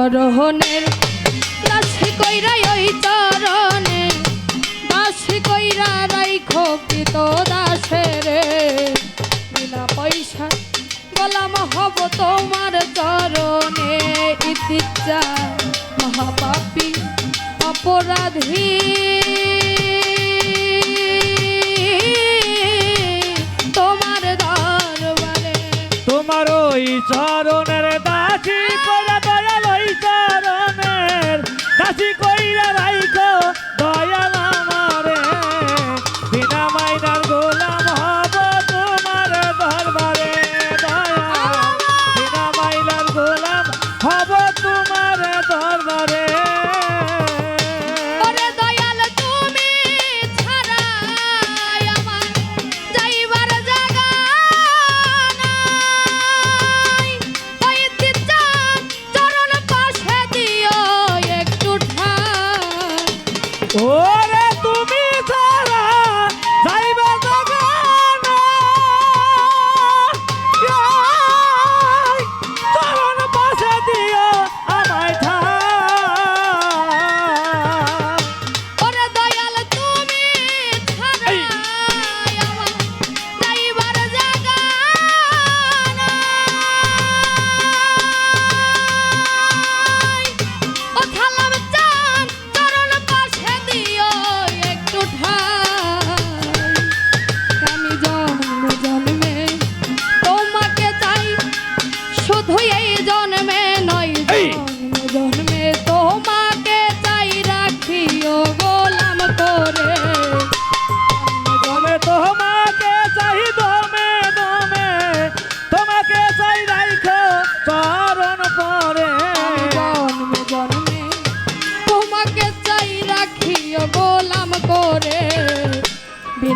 চরণের। দাসি কইরা ওই চরণে, দাসি কইরা রাই কৃত দাসের। বিনা পয়সা গোলাম হব তোমার চরণে, ইতিচ্ছা মহাপাপী অপরাধী। তোমার দরবারে তোমার ওই চরণে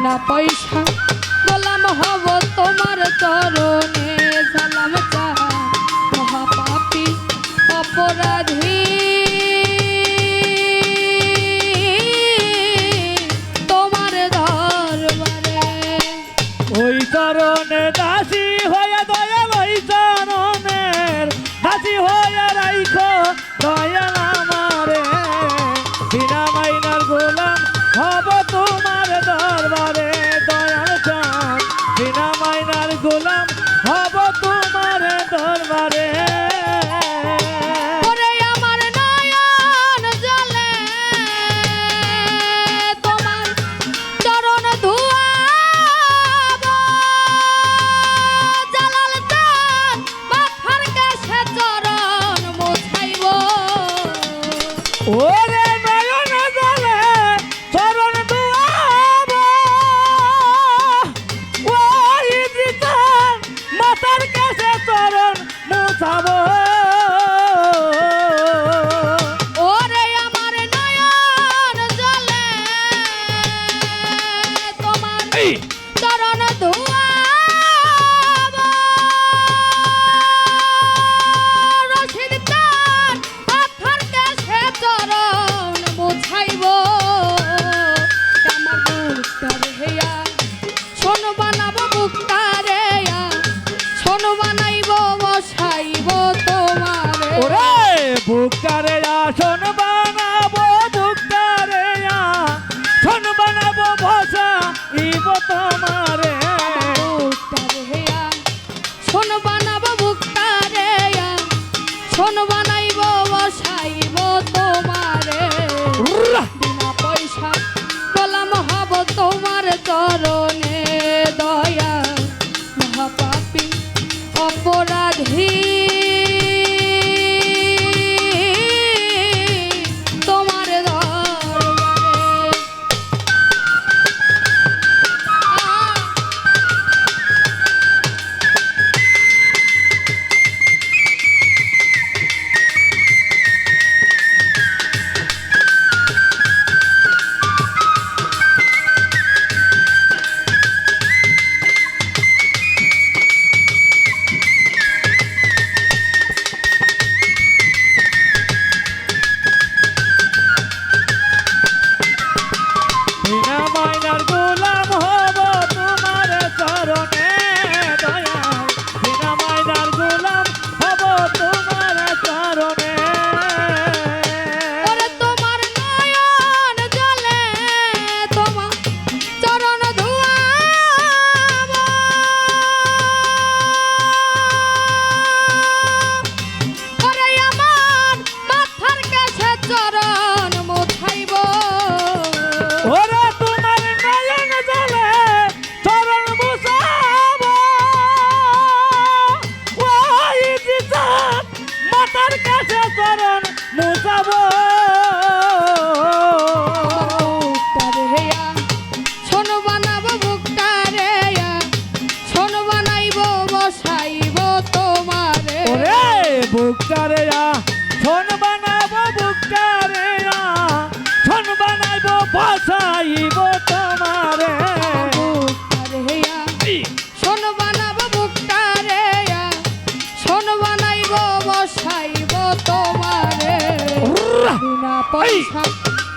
না পয়সা। গোলাম হব তোমার চরণে সালাম চাহা মহাপাপি, অপরাধী। তোমার দরবারে। ওই চরণে দাসী হয়ে দয়াল ওই চরণের। দাসী হয়ে রাইখ দয়াল আমারে। বিনা মাইনার গোলাম হব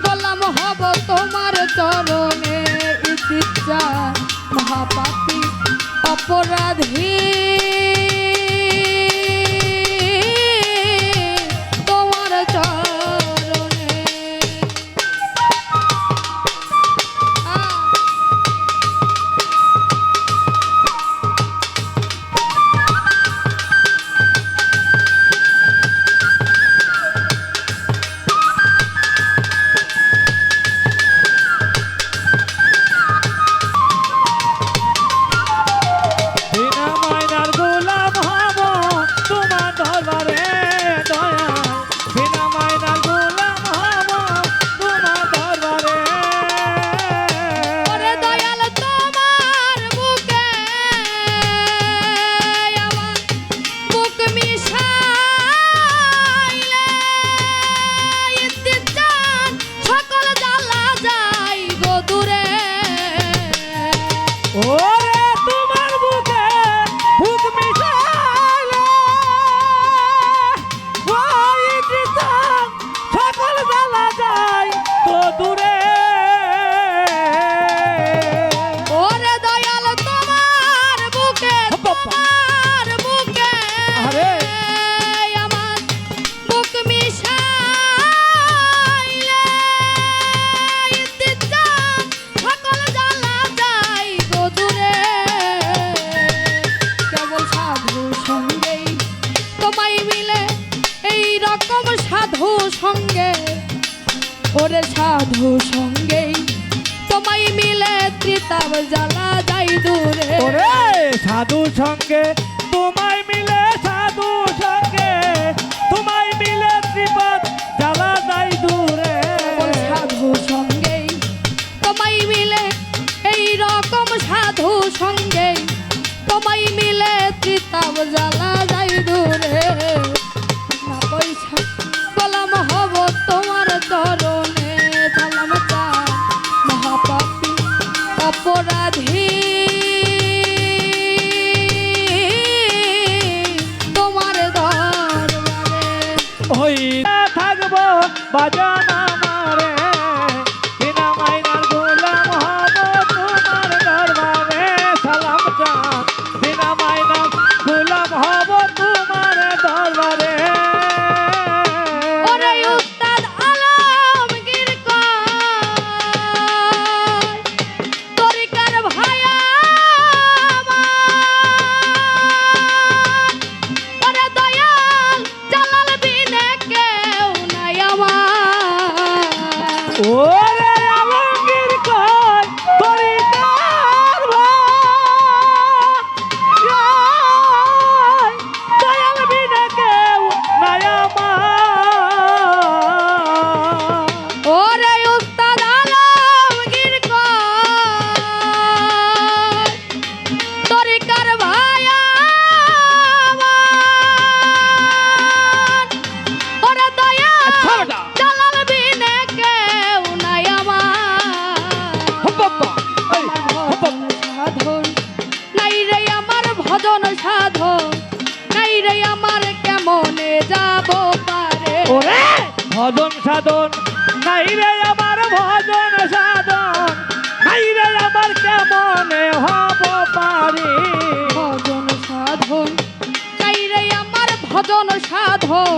গোলাম হব তোমার চরণে ইচ্ছা মহাপাপী অপরাধী। ওরে সাধু সঙ্গে তোমায় মিলে ত্রিতাব জ্বালা যাই দূরে। ওরে সাধু সঙ্গে তোমায় মিলে সাধু সঙ্গে তোমায় মিলে ত্রিপদ জ্বালা যাই দূরে। সাধু সঙ্গে তোমায় মিলে এই রকম সাধু সঙ্গে তোমায় মিলে ত্রিতাব জ্বালা হই থাকব বাজানা সাধন, নাই রে আমার ভজন সাধন, নাই রে আমার কেমন হব পারি? ভজন সাধন, নাই রে আমার ভজন সাধন।